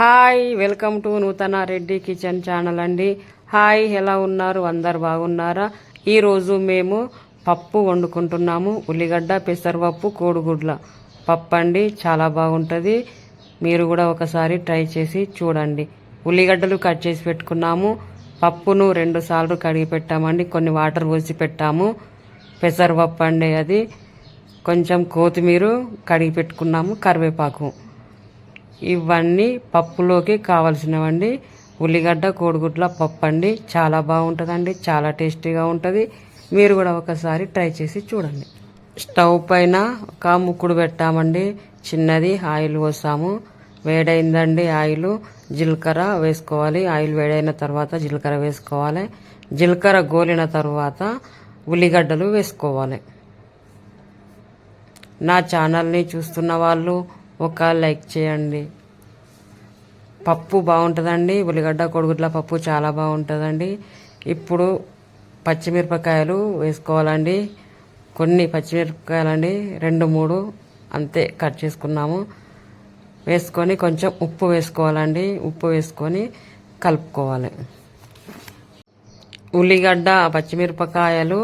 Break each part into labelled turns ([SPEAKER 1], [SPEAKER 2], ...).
[SPEAKER 1] Hi welcome to Nuthana Reddy kitchen channel అండి. Hi ఎలా ఉన్నారు? అందరు బాగున్నారా? ఈరోజు మేము పప్పు వండుకుంటున్నాము. ఉల్లిగడ్డ పెసరపప్పు కోడిగుడ్ల పప్పు అండి. చాలా బాగుంటుంది. మీరు కూడా ఒకసారి ట్రై చేసి చూడండి. ఉల్లిగడ్డలు కట్ చేసి పెట్టుకున్నాము. పప్పును రెండు సార్లు కడిగి పెట్టామండి. కొన్ని వాటర్ పోసి పెట్టాము. పెసరపప్పు అండి అది. కొంచెం కొత్తిమీర కడిగి పెట్టుకున్నాము. కరివేపాకు. ఇవన్నీ పప్పులోకి కావలసినవండి. ఉల్లిగడ్డ కోడిగుడ్ల పప్పు అండి. చాలా బాగుంటుందండి. చాలా టేస్టీగా ఉంటుంది. మీరు కూడా ఒకసారి ట్రై చేసి చూడండి. స్టవ్ పైన ఒక ముక్కుడు పెట్టామండి. చిన్నది ఆయిల్ పోసాము. వేడైందండి ఆయిల్. జీలకర్ర వేసుకోవాలి. ఆయిల్ వేడైన తర్వాత జీలకర్ర వేసుకోవాలి. జీలకర్ర గోలిన తర్వాత ఉల్లిగడ్డలు వేసుకోవాలి. నా ఛానల్ని చూస్తున్న వాళ్ళు ఒక లైక్ చేయండి. పప్పు బాగుంటుందండి. ఉల్లిగడ్డ కొడుగుడ్ల పప్పు చాలా బాగుంటుందండి. ఇప్పుడు పచ్చిమిరపకాయలు వేసుకోవాలండి. కొన్ని పచ్చిమిరపకాయలండి. రెండు మూడు అంతే కట్ చేసుకున్నాము. వేసుకొని కొంచెం ఉప్పు వేసుకోవాలండి. ఉప్పు వేసుకొని కలుపుకోవాలి. ఉల్లిగడ్డ పచ్చిమిరపకాయలు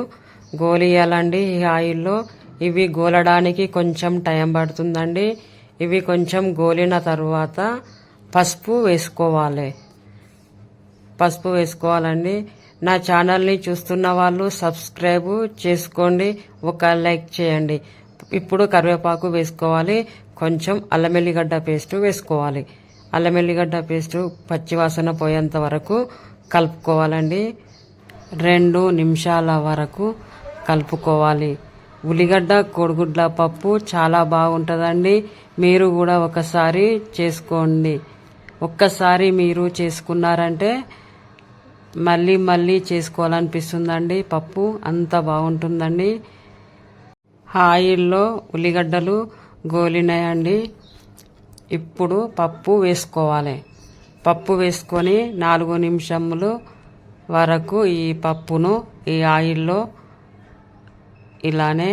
[SPEAKER 1] గోలియాలండి ఈ ఆయిల్లో. ఇవి గోలడానికి కొంచెం టైం పడుతుందండి. ఇవి కొంచెం గోలిన తర్వాత పసుపు వేసుకోవాలి. పసుపు వేసుకోవాలండి. నా ఛానల్ని చూస్తున్న వాళ్ళు సబ్స్క్రైబ్ చేసుకోండి. ఒక లైక్ చేయండి. ఇప్పుడు కరివేపాకు వేసుకోవాలి. కొంచెం అల్లం ఎల్లిగడ్డ పేస్ట్ వేసుకోవాలి. అల్లం ఎల్లిగడ్డ పేస్ట్ పచ్చివాసన పోయేంత వరకు కలుపుకోవాలండి. రెండు నిమిషాల వరకు కలుపుకోవాలి. ఉల్లిగడ్డ కోడిగుడ్ల పప్పు చాలా బాగుంటుందండి. మీరు కూడా ఒకసారి చేసుకోండి. ఒక్కసారి మీరు చేసుకున్నారంటే మళ్ళీ మళ్ళీ చేసుకోవాలనిపిస్తుందండి. పప్పు అంత బాగుంటుందండి. ఆయిల్లో ఉల్లిగడ్డలు గోలినాయండి. ఇప్పుడు పప్పు వేసుకోవాలి. పప్పు వేసుకొని నాలుగు నిమిషములు వరకు ఈ పప్పును ఈ ఆయిల్లో ఇలానే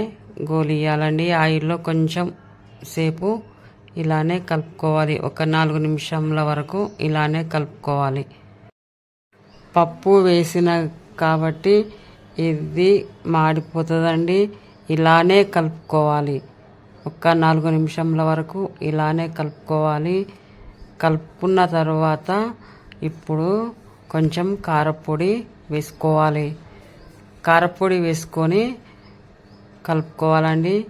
[SPEAKER 1] గోలియాలండి. ఆయిల్లో కొంచెం సేపు ఇలానే కలుపుకోవాలి. ఒక నాలుగు నిమిషంల వరకు ఇలానే కలుపుకోవాలి. పప్పు వేసిన కాబట్టి ఇది మాడిపోతుందండి. ఇలానే కలుపుకోవాలి. ఒక నాలుగు నిమిషంల వరకు ఇలానే కలుపుకోవాలి. కలుపుకున్న తర్వాత ఇప్పుడు కొంచెం కారపొడి వేసుకోవాలి. కారపొడి వేసుకొని కలుపుకోవాలండి.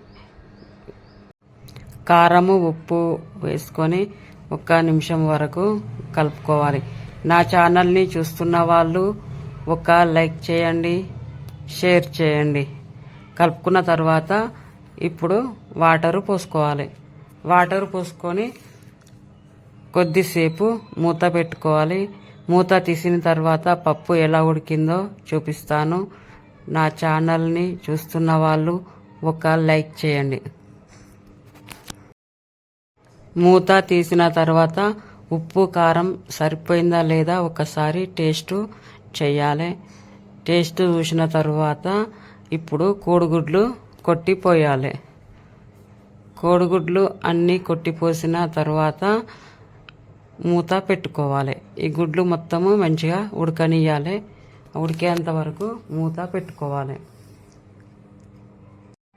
[SPEAKER 1] కారము ఉప్పు వేసుకొని ఒక నిమిషం వరకు కలుపుకోవాలి. నా ఛానల్ని చూస్తున్న వాళ్ళు ఒక లైక్ చేయండి షేర్ చేయండి. కలుపుకున్న తర్వాత ఇప్పుడు వాటరు పోసుకోవాలి. వాటర్ పోసుకొని కొద్దిసేపు మూత పెట్టుకోవాలి. మూత తీసిన తర్వాత పప్పు ఎలా ఉడికిందో చూపిస్తాను. నా ఛానల్ని చూస్తున్న వాళ్ళు ఒక లైక్ చేయండి. మూత తీసిన తర్వాత ఉప్పు కారం సరిపోయిందా లేదా ఒకసారి టేస్ట్ చేయాలి టేస్ట్ చూసిన తర్వాత ఇప్పుడు కోడిగుడ్లు కొట్టిపోయాలి. కోడిగుడ్లు అన్నీ కొట్టిపోసిన తర్వాత మూత పెట్టుకోవాలి. ఈ గుడ్లు మొత్తము మంచిగా ఉడకనియాలి ఉడికేంత వరకు మూత పెట్టుకోవాలి.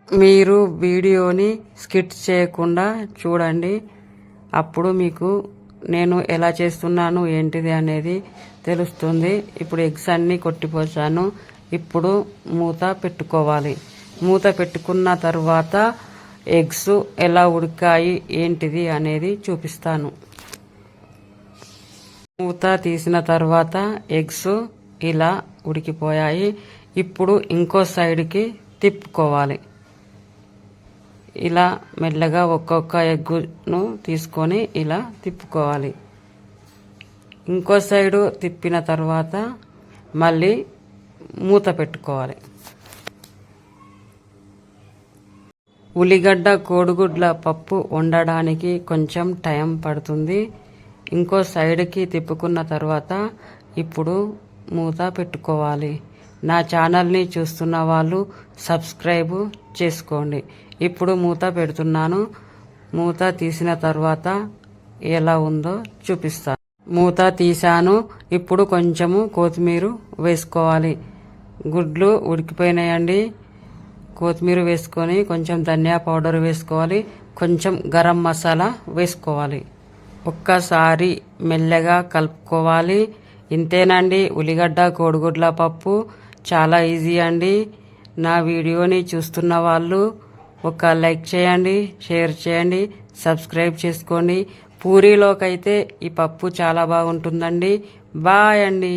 [SPEAKER 1] మీరు వీడియోని స్కిట్ చేయకుండా చూడండి. అప్పుడు మీకు నేను ఎలా చేస్తున్నాను ఏంటిది అనేది తెలుస్తుంది. ఇప్పుడు ఎగ్స్ అన్నీ కొట్టిపోసాను. ఇప్పుడు మూత పెట్టుకోవాలి. మూత పెట్టుకున్న తర్వాత ఎగ్స్ ఎలా ఉడికాయి ఏంటిది అనేది చూపిస్తాను. మూత తీసిన తర్వాత ఎగ్స్ ఇలా ఉడికిపోయాయి. ఇప్పుడు ఇంకో సైడ్కి తిప్పుకోవాలి. ఇలా మెల్లగా ఒక్కొక్క ఎగ్గును తీసుకొని ఇలా తిప్పుకోవాలి. ఇంకో సైడు తిప్పిన తర్వాత మళ్ళీ మూత పెట్టుకోవాలి. ఉల్లిగడ్డ కోడిగుడ్ల పప్పు వండడానికి కొంచెం టైం పడుతుంది. ఇంకో సైడ్కి తిప్పుకున్న తర్వాత ఇప్పుడు మూత పెట్టుకోవాలి. నా ఛానల్ని చూస్తున్న వాళ్ళు సబ్స్క్రైబ్ చేసుకోండి. ఇప్పుడు మూత పెడుతున్నాను. మూత తీసిన తర్వాత ఎలా ఉందో చూపిస్తాను. మూత తీశాను. ఇప్పుడు కొంచెము కొత్తిమీర వేసుకోవాలి. గుడ్లు ఉడికిపోయినాయండి. కొత్తిమీర వేసుకొని కొంచెం ధనియా పౌడర్ వేసుకోవాలి. కొంచెం గరం మసాలా వేసుకోవాలి. ఒక్కసారి మెల్లగా కలుపుకోవాలి. ఇంతేనండి. ఉల్లిగడ్డ కోడిగుడ్ల పప్పు చాలా ఈజీ అండి. నా వీడియోని చూస్తున్న వాళ్ళు ఒక లైక్ చేయండి షేర్ చేయండి సబ్స్క్రైబ్ చేసుకోండి. పూరీలోకైతే ఈ పప్పు చాలా బాగుంటుందండి. బాయ్ అండి.